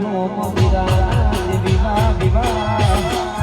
નો વિરાજ વિવાહ વિવાહ.